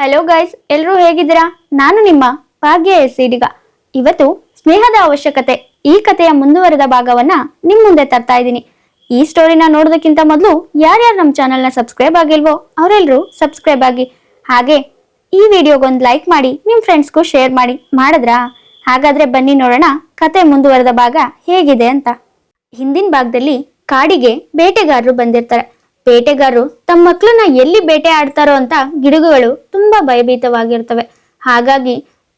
Hello guys ಎಲ್ಲರೂ ಹೇಗಿದ್ದೀರಾ? ನಾನು ನಿಮ್ಮ ಭಾಗ್ಯ ಎಸ್ ಸಿಡಿಗ ಇವತ್ತು ಸ್ನೇಹದ ಅವಶ್ಯಕತೆ, ಈ ಕಥೆಯ ಮುಂದುವರೆದ ಭಾಗವನ್ನ ನಿಮ್ ಮುಂದೆ ತರ್ತಾ ಇದ್ದೀನಿ. ಈ ಸ್ಟೋರಿನ ನೋಡೋದಕ್ಕಿಂತ ಮೊದಲು ಯಾರ್ಯಾರು ನಮ್ಮ ಚಾನಲ್ನ ಸಬ್ಸ್ಕ್ರೈಬ್ ಆಗಿಲ್ವೋ ಅವರೆಲ್ಲರೂ ಸಬ್ಸ್ಕ್ರೈಬ್ ಆಗಿ. ಹಾಗೆ, ಈ ವಿಡಿಯೋಗೊಂದು ಲೈಕ್ ಮಾಡಿ ನಿಮ್ಮ ಫ್ರೆಂಡ್ಸ್ಗೂ ಶೇರ್ ಮಾಡಿ, ಮಾಡಿದ್ರಾ? ಹಾಗಾದ್ರೆ ಬನ್ನಿ ನೋಡೋಣ ಕತೆ ಮುಂದುವರೆದ ಭಾಗ ಹೇಗಿದೆ ಅಂತ. ಹಿಂದಿನ ಭಾಗದಲ್ಲಿ ಕಾಡಿಗೆ ಬೇಟೆಗಾರರು ಬಂದಿರ್ತಾರೆ. ಬೇಟೆಗಾರರು ತಮ್ಮ ಮಕ್ಕಳನ್ನ ಎಲ್ಲಿ ಬೇಟೆ ಆಡ್ತಾರೋ ಅಂತ ಗಿಡಗುಗಳು ತುಂಬಾ ಭಯಭೀತವಾಗಿರ್ತವೆ. ಹಾಗಾಗಿ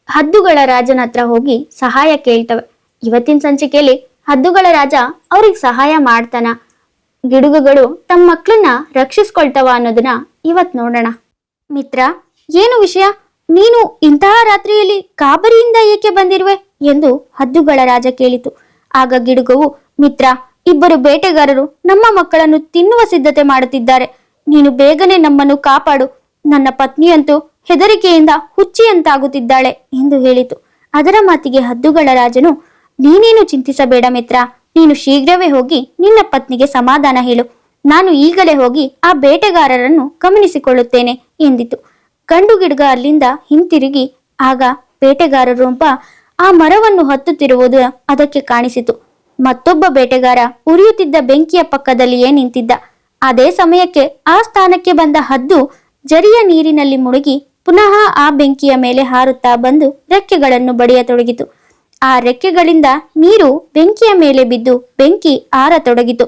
ಹದ್ದುಗಳ ರಾಜನ ಹತ್ರ ಹೋಗಿ ಸಹಾಯ ಕೇಳ್ತವೆ. ಇವತ್ತಿನ ಸಂಚಿಕೆಯಲ್ಲಿ ಹದ್ದುಗಳ ರಾಜ ಅವ್ರಿಗೆ ಸಹಾಯ ಮಾಡ್ತಾನ. ಗಿಡುಗುಗಳು ತಮ್ಮ ಮಕ್ಕಳನ್ನ ರಕ್ಷಿಸ್ಕೊಳ್ತವ ಅನ್ನೋದನ್ನ ಇವತ್ ನೋಡೋಣ. ಮಿತ್ರ, ಏನು ವಿಷಯ? ನೀನು ಇಂತಹ ರಾತ್ರಿಯಲ್ಲಿ ಕಾಬರಿಯಿಂದ ಏಕೆ ಬಂದಿರುವೆ? ಎಂದು ಹದ್ದುಗಳ ರಾಜ ಕೇಳಿತು. ಆಗ ಗಿಡುಗವು, ಮಿತ್ರ ಇಬ್ಬರು ಬೇಟೆಗಾರರು ನಮ್ಮ ಮಕ್ಕಳನ್ನು ತಿನ್ನುವ ಸಿದ್ಧತೆ ಮಾಡುತ್ತಿದ್ದಾರೆ. ನೀನು ಬೇಗನೆ ನಮ್ಮನ್ನು ಕಾಪಾಡು. ನನ್ನ ಪತ್ನಿಯಂತೂ ಹೆದರಿಕೆಯಿಂದ ಹುಚ್ಚಿಯಂತಾಗುತ್ತಿದ್ದಾಳೆ ಎಂದು ಹೇಳಿತು. ಅದರ ಮಾತಿಗೆ ಹದ್ದುಗಳ ರಾಜನು, ನೀನೇನು ಚಿಂತಿಸಬೇಡ ಮಿತ್ರ. ನೀನು ಶೀಘ್ರವೇ ಹೋಗಿ ನಿನ್ನ ಪತ್ನಿಗೆ ಸಮಾಧಾನ ಹೇಳು. ನಾನು ಈಗಲೇ ಹೋಗಿ ಆ ಬೇಟೆಗಾರರನ್ನು ಗಮನಿಸಿಕೊಳ್ಳುತ್ತೇನೆ ಎಂದಿತು. ಗಂಡು ಗಿಡಗ ಅಲ್ಲಿಂದ ಹಿಂತಿರುಗಿ ಆಗ ಬೇಟೆಗಾರರೊಬ್ಬ ಆ ಮರವನ್ನು ಹತ್ತುತ್ತಿರುವುದು ಅದಕ್ಕೆ ಕಾಣಿಸಿತು. ಮತ್ತೊಬ್ಬ ಬೇಟೆಗಾರ ಉರಿಯುತ್ತಿದ್ದ ಬೆಂಕಿಯ ಪಕ್ಕದಲ್ಲಿಯೇ ನಿಂತಿದ್ದ. ಅದೇ ಸಮಯಕ್ಕೆ ಆ ಸ್ಥಾನಕ್ಕೆ ಬಂದ ಹದ್ದು ಜರಿಯ ನೀರಿನಲ್ಲಿ ಮುಳುಗಿ ಪುನಃ ಆ ಬೆಂಕಿಯ ಮೇಲೆ ಹಾರುತ್ತಾ ಬಂದು ರೆಕ್ಕೆಗಳನ್ನು ಬಡಿಯತೊಡಗಿತು ಆ ರೆಕ್ಕೆಗಳಿಂದ ನೀರು ಬೆಂಕಿಯ ಮೇಲೆ ಬಿದ್ದು ಬೆಂಕಿ ಆರತೊಡಗಿತು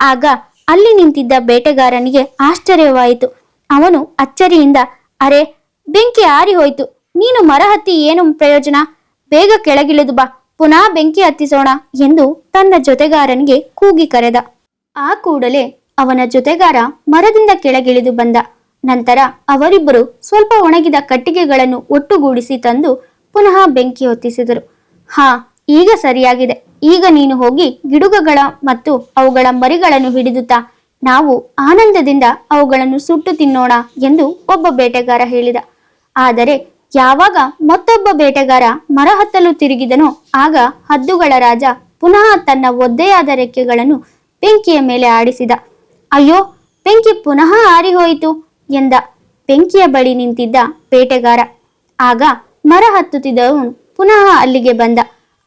ಆಗ ಅಲ್ಲಿ ನಿಂತಿದ್ದ ಬೇಟೆಗಾರನಿಗೆ ಆಶ್ಚರ್ಯವಾಯಿತು. ಅವನು ಅಚ್ಚರಿಯಿಂದ, ಅರೆ, ಬೆಂಕಿ ಆರಿ ಹೋಯ್ತು ನೀನು ಮರ ಹತ್ತಿ ಏನು ಪ್ರಯೋಜನ? ಬೇಗ ಕೆಳಗಿಳಿದು ಬಾ. ಪುನಃ ಬೆಂಕಿ ಹತ್ತಿಸೋಣ ಎಂದು ತನ್ನ ಜೊತೆಗಾರನಿಗೆ ಕೂಗಿ ಕರೆದ. ಆ ಕೂಡಲೇ ಅವನ ಜೊತೆಗಾರ ಮರದಿಂದ ಕೆಳಗಿಳಿದು ಬಂದ. ನಂತರ ಅವರಿಬ್ಬರು ಸ್ವಲ್ಪ ಒಣಗಿದ ಕಟ್ಟಿಗೆಗಳನ್ನು ಒಟ್ಟುಗೂಡಿಸಿ ತಂದು ಪುನಃ ಬೆಂಕಿ ಹೊತ್ತಿಸಿದರು. ಹಾ, ಈಗ ಸರಿಯಾಗಿದೆ. ಈಗ ನೀನು ಹೋಗಿ ಗಿಡುಗಗಳ ಮತ್ತು ಅವುಗಳ ಮರಿಗಳನ್ನು ಹಿಡಿದುತ್ತಾ ನಾವು ಆನಂದದಿಂದ ಅವುಗಳನ್ನು ಸುಟ್ಟು ತಿನ್ನೋಣ ಎಂದು ಒಬ್ಬ ಬೇಟೆಗಾರ ಹೇಳಿದ. ಆದರೆ ಯಾವಾಗ ಮತ್ತೊಬ್ಬ ಬೇಟೆಗಾರ ಮರ ಹತ್ತಲು ತಿರುಗಿದನೋ ಆಗ ಹದ್ದುಗಳ ರಾಜ ಪುನಃ ತನ್ನ ಒದ್ದೆಯಾದ ರೆಕ್ಕೆಗಳನ್ನು ಬೆಂಕಿಯ ಮೇಲೆ ಆಡಿಸಿದ. ಅಯ್ಯೋ, ಬೆಂಕಿ ಪುನಃ ಆರಿಹೋಯಿತು ಎಂದ ಬೆಂಕಿಯ ಬಳಿ ನಿಂತಿದ್ದ ಬೇಟೆಗಾರ. ಆಗ ಮರ ಹತ್ತುತ್ತಿದ್ದವನು ಪುನಃ ಅಲ್ಲಿಗೆ ಬಂದ.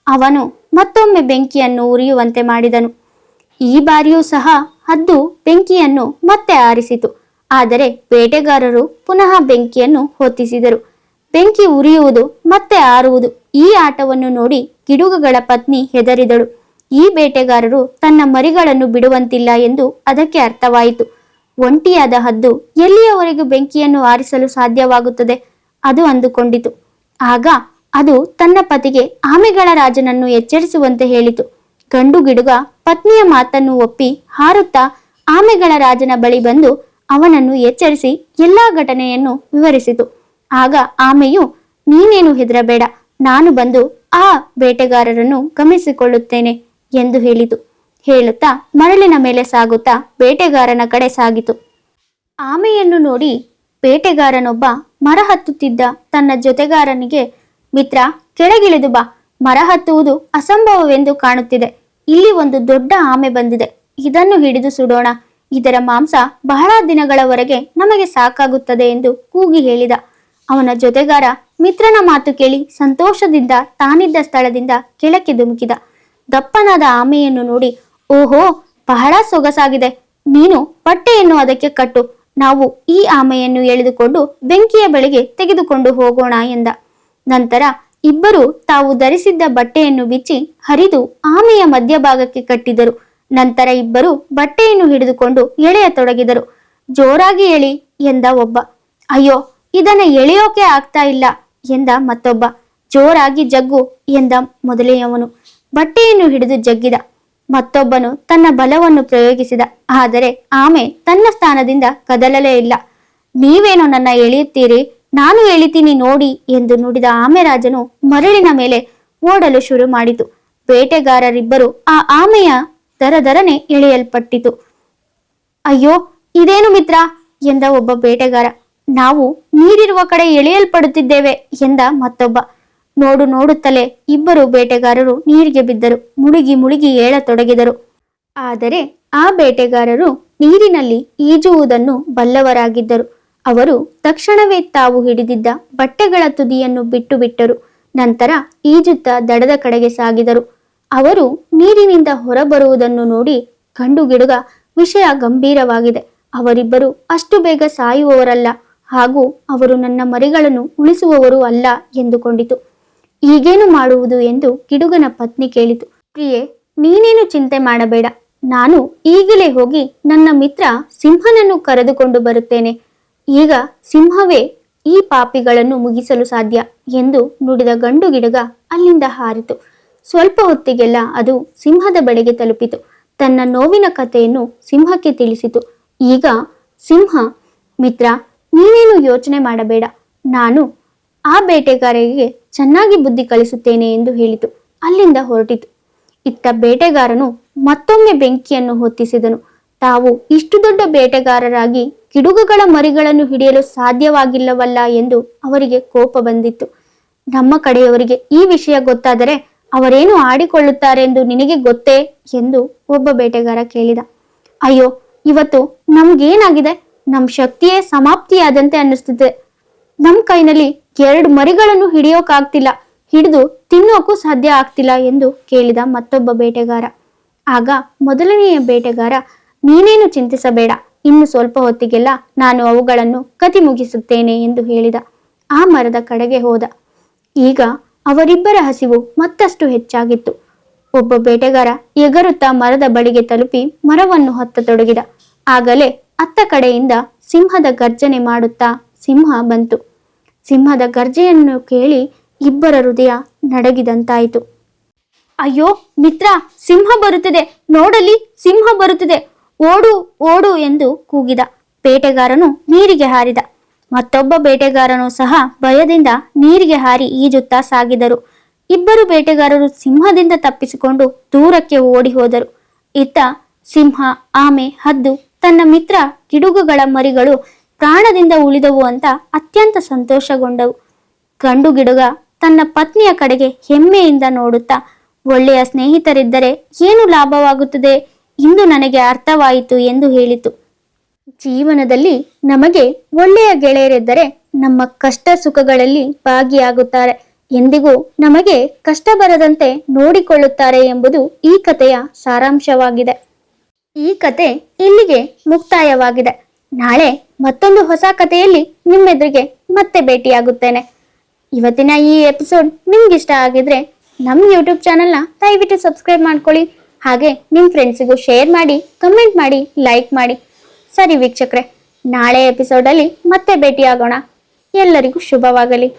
ಅವನು ಮತ್ತೊಮ್ಮೆ ಬೆಂಕಿಯನ್ನು ಉರಿಯುವಂತೆ ಮಾಡಿದನು. ಈ ಬಾರಿಯೂ ಸಹ ಹದ್ದು ಬೆಂಕಿಯನ್ನು ಮತ್ತೆ ಆರಿಸಿತು. ಆದರೆ ಬೇಟೆಗಾರರು ಪುನಃ ಬೆಂಕಿಯನ್ನು ಹೊತ್ತಿಸಿದರು. ಬೆಂಕಿ ಉರಿಯುವುದು ಮತ್ತೆ ಆರುವುದು. ಈ ಆಟವನ್ನು ನೋಡಿ ಗಿಡುಗಗಳ ಪತ್ನಿ ಹೆದರಿದಳು. ಈ ಬೇಟೆಗಾರರು ತನ್ನ ಮರಿಗಳನ್ನು ಬಿಡುವಂತಿಲ್ಲ ಎಂದು ಅದಕ್ಕೆ ಅರ್ಥವಾಯಿತು. ಒಂಟಿಯಾದ ಹದ್ದು ಎಲ್ಲಿಯವರೆಗೂ ಬೆಂಕಿಯನ್ನು ಆರಿಸಲು ಸಾಧ್ಯವಾಗುತ್ತದೆ? ಅದು ಅಂದುಕೊಂಡಿತು. ಆಗ ಅದು ತನ್ನ ಪತಿಗೆ ಆಮೆಗಳ ರಾಜನನ್ನು ಎಚ್ಚರಿಸುವಂತೆ ಹೇಳಿತು. ಗಂಡು ಗಿಡುಗ ಪತ್ನಿಯ ಮಾತನ್ನು ಒಪ್ಪಿ ಹಾರುತ್ತಾ ಆಮೆಗಳ ರಾಜನ ಬಳಿ ಬಂದು ಅವನನ್ನು ಎಚ್ಚರಿಸಿ ಎಲ್ಲಾ ಘಟನೆಯನ್ನು ವಿವರಿಸಿತು. ಆಗ ಆಮೆಯು, ನೀನೇನು ಹೆದರಬೇಡ, ನಾನು ಬಂದು ಆ ಬೇಟೆಗಾರರನ್ನು ಗಮನಿಸಿಕೊಳ್ಳುತ್ತೇನೆ ಎಂದು ಹೇಳಿತು. ಹೇಳುತ್ತಾ ಮರಳಿನ ಮೇಲೆ ಸಾಗುತ್ತಾ ಬೇಟೆಗಾರನ ಕಡೆ ಸಾಗಿತು. ಆಮೆಯನ್ನು ನೋಡಿ ಬೇಟೆಗಾರನೊಬ್ಬ ಮರ ಹತ್ತುತ್ತಿದ್ದ ತನ್ನ ಜೊತೆಗಾರನಿಗೆ, ಮಿತ್ರ, ಕೆಳಗಿಳಿದು ಬಾ, ಮರ ಹತ್ತುವುದು ಅಸಂಭವವೆಂದು ಕಾಣುತ್ತಿದೆ. ಇಲ್ಲಿ ಒಂದು ದೊಡ್ಡ ಆಮೆ ಬಂದಿದೆ. ಇದನ್ನು ಹಿಡಿದು ಸುಡೋಣ. ಇದರ ಮಾಂಸ ಬಹಳ ದಿನಗಳವರೆಗೆ ನಮಗೆ ಸಾಕಾಗುತ್ತದೆ ಎಂದು ಕೂಗಿ ಹೇಳಿದ. ಅವನ ಜೊತೆಗಾರ ಮಿತ್ರನ ಮಾತು ಕೇಳಿ ಸಂತೋಷದಿಂದ ತಾನಿದ್ದ ಸ್ಥಳದಿಂದ ಕೆಳಕ್ಕೆ ಧುಮುಕಿದ. ದಪ್ಪನಾದ ಆಮೆಯನ್ನು ನೋಡಿ, ಓಹೋ, ಬಹಳ ಸೊಗಸಾಗಿದೆ. ನೀನು ಬಟ್ಟೆಯನ್ನು ಅದಕ್ಕೆ ಕಟ್ಟು. ನಾವು ಈ ಆಮೆಯನ್ನು ಎಳೆದುಕೊಂಡು ಬೆಂಕಿಯ ಬಳಿಗೆ ತೆಗೆದುಕೊಂಡು ಹೋಗೋಣ ಎಂದ. ನಂತರ ಇಬ್ಬರು ತಾವು ಧರಿಸಿದ್ದ ಬಟ್ಟೆಯನ್ನು ಬಿಚ್ಚಿ ಹರಿದು ಆಮೆಯ ಮಧ್ಯಭಾಗಕ್ಕೆ ಕಟ್ಟಿದರು. ನಂತರ ಇಬ್ಬರು ಬಟ್ಟೆಯನ್ನು ಹಿಡಿದುಕೊಂಡು ಎಳೆಯತೊಡಗಿದರು. ಜೋರಾಗಿ ಎಳಿ ಎಂದ ಒಬ್ಬ. ಅಯ್ಯೋ ಇದನ್ನ ಎಳೆಯೋಕೆ ಆಗ್ತಾ ಇಲ್ಲ ಎಂದ ಮತ್ತೊಬ್ಬ. ಜೋರಾಗಿ ಜಗ್ಗು ಎಂದ ಮೊದಲೆಯವನು ಬಟ್ಟೆಯನ್ನು ಹಿಡಿದು ಜಗ್ಗಿದ. ಮತ್ತೊಬ್ಬನು ತನ್ನ ಬಲವನ್ನು ಪ್ರಯೋಗಿಸಿದ. ಆದರೆ ಆಮೆ ತನ್ನ ಸ್ಥಾನದಿಂದ ಕದಲಲೇ ಇಲ್ಲ. ನೀವೇನೋ ನನ್ನ ಎಳೆಯುತ್ತೀರಿ, ನಾನು ಎಳಿತೀನಿ ನೋಡಿ ಎಂದು ನುಡಿದ ಆಮೆ ರಾಜನು ಮರಳಿನ ಮೇಲೆ ಓಡಲು ಶುರು ಮಾಡಿತು. ಬೇಟೆಗಾರರಿಬ್ಬರು ಆ ಆಮೆಯ ದರದರನೆ ಎಳೆಯಲ್ಪಟ್ಟಿತು. ಅಯ್ಯೋ, ಇದೇನು ಮಿತ್ರ? ಎಂದ ಒಬ್ಬ ಬೇಟೆಗಾರ. ನಾವು ನೀರಿರುವ ಕಡೆ ಎಳೆಯಲ್ಪಡುತ್ತಿದ್ದೇವೆ ಎಂದ ಮತ್ತೊಬ್ಬ. ನೋಡು ನೋಡುತ್ತಲೇ ಇಬ್ಬರು ಬೇಟೆಗಾರರು ನೀರಿಗೆ ಬಿದ್ದರು. ಮುಳುಗಿ ಮುಳುಗಿ ಏಳತೊಡಗಿದರು. ಆದರೆ ಆ ಬೇಟೆಗಾರರು ನೀರಿನಲ್ಲಿ ಈಜುವುದನ್ನು ಬಲ್ಲವರಾಗಿದ್ದರು. ಅವರು ತಕ್ಷಣವೇ ತಾವು ಹಿಡಿದಿದ್ದ ಬಟ್ಟೆಗಳ ತುದಿಯನ್ನು ಬಿಟ್ಟು ಬಿಟ್ಟರು ನಂತರ ಈಜುತ್ತಾ ದಡದ ಕಡೆಗೆ ಸಾಗಿದರು. ಅವರು ನೀರಿನಿಂದ ಹೊರಬರುವುದನ್ನು ನೋಡಿ ಕಂಡುಗಿಡುಗ ವಿಷಯ ಗಂಭೀರವಾಗಿದೆ. ಅವರಿಬ್ಬರು ಅಷ್ಟು ಬೇಗ ಸಾಯುವವರಲ್ಲ. ಹಾಗೂ ಅವರು ನನ್ನ ಮರಿಗಳನ್ನು ಉಳಿಸುವವರು ಅಲ್ಲ ಎಂದುಕೊಂಡಿತು. ಈಗೇನು ಮಾಡುವುದು ಎಂದು ಕಿಡುಗನ ಪತ್ನಿ ಕೇಳಿತು. ಪ್ರಿಯೆ, ನೀನೇನು ಚಿಂತೆ ಮಾಡಬೇಡ. ನಾನು ಈಗಲೇ ಹೋಗಿ ನನ್ನ ಮಿತ್ರ ಸಿಂಹನನ್ನು ಕರೆದುಕೊಂಡು ಬರುತ್ತೇನೆ. ಈಗ ಸಿಂಹವೇ ಈ ಪಾಪಿಗಳನ್ನು ಮುಗಿಸಲು ಸಾಧ್ಯ ಎಂದು ನುಡಿದ ಗಂಡು ಗಿಡಗ ಅಲ್ಲಿಂದ ಹಾರಿತು. ಸ್ವಲ್ಪ ಹೊತ್ತಿಗೆಲ್ಲ ಅದು ಸಿಂಹದ ಬಳಿಗೆ ತಲುಪಿತು. ತನ್ನ ನೋವಿನ ಕಥೆಯನ್ನು ಸಿಂಹಕ್ಕೆ ತಿಳಿಸಿತು. ಈಗ ಸಿಂಹ, ಮಿತ್ರ ನೀನೇನು ಯೋಚನೆ ಮಾಡಬೇಡ. ನಾನು ಆ ಬೇಟೆಗಾರರಿಗೆ ಚೆನ್ನಾಗಿ ಬುದ್ಧಿ ಕಲಿಸುತ್ತೇನೆ ಎಂದು ಹೇಳಿತು. ಅಲ್ಲಿಂದ ಹೊರಟಿತು. ಇತ್ತ ಬೇಟೆಗಾರನು ಮತ್ತೊಮ್ಮೆ ಬೆಂಕಿಯನ್ನು ಹೊತ್ತಿಸಿದನು. ತಾವು ಇಷ್ಟು ದೊಡ್ಡ ಬೇಟೆಗಾರರಾಗಿ ಕಿಡುಗುಗಳ ಮರಿಗಳನ್ನು ಹಿಡಿಯಲು ಸಾಧ್ಯವಾಗಿಲ್ಲವಲ್ಲ ಎಂದು ಅವರಿಗೆ ಕೋಪ ಬಂದಿತ್ತು. ನಮ್ಮ ಕಡೆಯವರಿಗೆ ಈ ವಿಷಯ ಗೊತ್ತಾದರೆ ಅವರೇನು ಆಡಿಕೊಳ್ಳುತ್ತಾರೆಂದು ನಿನಗೆ ಗೊತ್ತೇ? ಎಂದು ಒಬ್ಬ ಬೇಟೆಗಾರ ಕೇಳಿದ. ಅಯ್ಯೋ, ಇವತ್ತು ನಮ್ಗೇನಾಗಿದೆ? ನಮ್ ಶಕ್ತಿಯೇ ಸಮಾಪ್ತಿಯಾದಂತೆ ಅನ್ನಿಸ್ತಿದೆ. ನಮ್ ಕೈನಲ್ಲಿ ಎರಡು ಮರಿಗಳನ್ನು ಹಿಡಿಯೋಕಾಗ್ತಿಲ್ಲ, ಹಿಡಿದು ತಿನ್ನೋಕ್ಕೂ ಸಾಧ್ಯ ಆಗ್ತಿಲ್ಲ ಎಂದು ಕೇಳಿದ ಮತ್ತೊಬ್ಬ ಬೇಟೆಗಾರ. ಆಗ ಮೊದಲನೆಯ ಬೇಟೆಗಾರ, ನೀನೇನು ಚಿಂತಿಸಬೇಡ, ಇನ್ನು ಸ್ವಲ್ಪ ಹೊತ್ತಿಗೆಲ್ಲ ನಾನು ಅವುಗಳನ್ನು ಕತಿ ಮುಗಿಸುತ್ತೇನೆ ಎಂದು ಹೇಳಿದ. ಆ ಮರದ ಕಡೆಗೆ ಹೋದ. ಈಗ ಅವರಿಬ್ಬರ ಹಸಿವು ಮತ್ತಷ್ಟು ಹೆಚ್ಚಾಗಿತ್ತು. ಒಬ್ಬ ಬೇಟೆಗಾರ ಎಗರುತ್ತಾ ಮರದ ಬಳಿಗೆ ತಲುಪಿ ಮರವನ್ನು ಹತ್ತತೊಡಗಿದ. ಆಗಲೇ ಅತ್ತ ಕಡೆಯಿಂದ ಸಿಂಹದ ಗರ್ಜನೆ ಮಾಡುತ್ತಾ ಸಿಂಹ ಬಂತು. ಸಿಂಹದ ಗರ್ಜೆಯನ್ನು ಕೇಳಿ ಇಬ್ಬರ ಹೃದಯ ನಡಗಿದಂತಾಯಿತು. ಅಯ್ಯೋ, ಮಿತ್ರ, ಸಿಂಹ ಬರುತ್ತಿದೆ. ನೋಡಲಿ, ಸಿಂಹ ಬರುತ್ತಿದೆ. ಓಡು ಓಡು ಎಂದು ಕೂಗಿದ. ಬೇಟೆಗಾರನು ನೀರಿಗೆ ಹಾರಿದ. ಮತ್ತೊಬ್ಬ ಬೇಟೆಗಾರನು ಸಹ ಭಯದಿಂದ ನೀರಿಗೆ ಹಾರಿ ಈಜುತ್ತಾ ಸಾಗಿದರು. ಇಬ್ಬರು ಬೇಟೆಗಾರರು ಸಿಂಹದಿಂದ ತಪ್ಪಿಸಿಕೊಂಡು ದೂರಕ್ಕೆ ಓಡಿ ಹೋದರು. ಇತ್ತ ಸಿಂಹ, ಆಮೆ, ಹದ್ದು ತನ್ನ ಮಿತ್ರ ಗಿಡುಗುಗಳ ಮರಿಗಳು ಪ್ರಾಣದಿಂದ ಉಳಿದವು ಅಂತ ಅತ್ಯಂತ ಸಂತೋಷಗೊಂಡವು. ಗಂಡು ಗಿಡುಗ ತನ್ನ ಪತ್ನಿಯ ಕಡೆಗೆ ಹೆಮ್ಮೆಯಿಂದ ನೋಡುತ್ತಾ, ಒಳ್ಳೆಯ ಸ್ನೇಹಿತರಿದ್ದರೆ ಏನು ಲಾಭವಾಗುತ್ತದೆ? ಇಂದು ನನಗೆ ಅರ್ಥವಾಯಿತು ಎಂದು ಹೇಳಿತು. ಜೀವನದಲ್ಲಿ ನಮಗೆ ಒಳ್ಳೆಯ ಗೆಳೆಯರಿದ್ದರೆ ನಮ್ಮ ಕಷ್ಟ ಸುಖಗಳಲ್ಲಿ ಭಾಗಿಯಾಗುತ್ತಾರೆ. ಎಂದಿಗೂ ನಮಗೆ ಕಷ್ಟ ಬರದಂತೆ ನೋಡಿಕೊಳ್ಳುತ್ತಾರೆ ಎಂಬುದು ಈ ಕಥೆಯ ಸಾರಾಂಶವಾಗಿದೆ. ಈ ಕತೆ ಇಲ್ಲಿಗೆ ಮುಕ್ತಾಯವಾಗಿದೆ. ನಾಳೆ ಮತ್ತೊಂದು ಹೊಸ ಕಥೆಯಲ್ಲಿ ನಿಮ್ಮೆದುರಿಗೆ ಮತ್ತೆ ಭೇಟಿಯಾಗುತ್ತೇನೆ. ಇವತ್ತಿನ ಈ ಎಪಿಸೋಡ್ ನಿಮ್ಗಿಷ್ಟ ಆಗಿದ್ರೆ ನಮ್ಮ ಯೂಟ್ಯೂಬ್ ಚಾನಲ್ನ ದಯವಿಟ್ಟು ಸಬ್ಸ್ಕ್ರೈಬ್ ಮಾಡ್ಕೊಳ್ಳಿ. ಹಾಗೆ ನಿಮ್ಮ ಫ್ರೆಂಡ್ಸಿಗೂ ಶೇರ್ ಮಾಡಿ ಕಮೆಂಟ್ ಮಾಡಿ ಲೈಕ್ ಮಾಡಿ. ಸರಿ ವೀಕ್ಷಕರೇ, ನಾಳೆ ಎಪಿಸೋಡಲ್ಲಿ ಮತ್ತೆ ಭೇಟಿಯಾಗೋಣ. ಎಲ್ಲರಿಗೂ ಶುಭವಾಗಲಿ.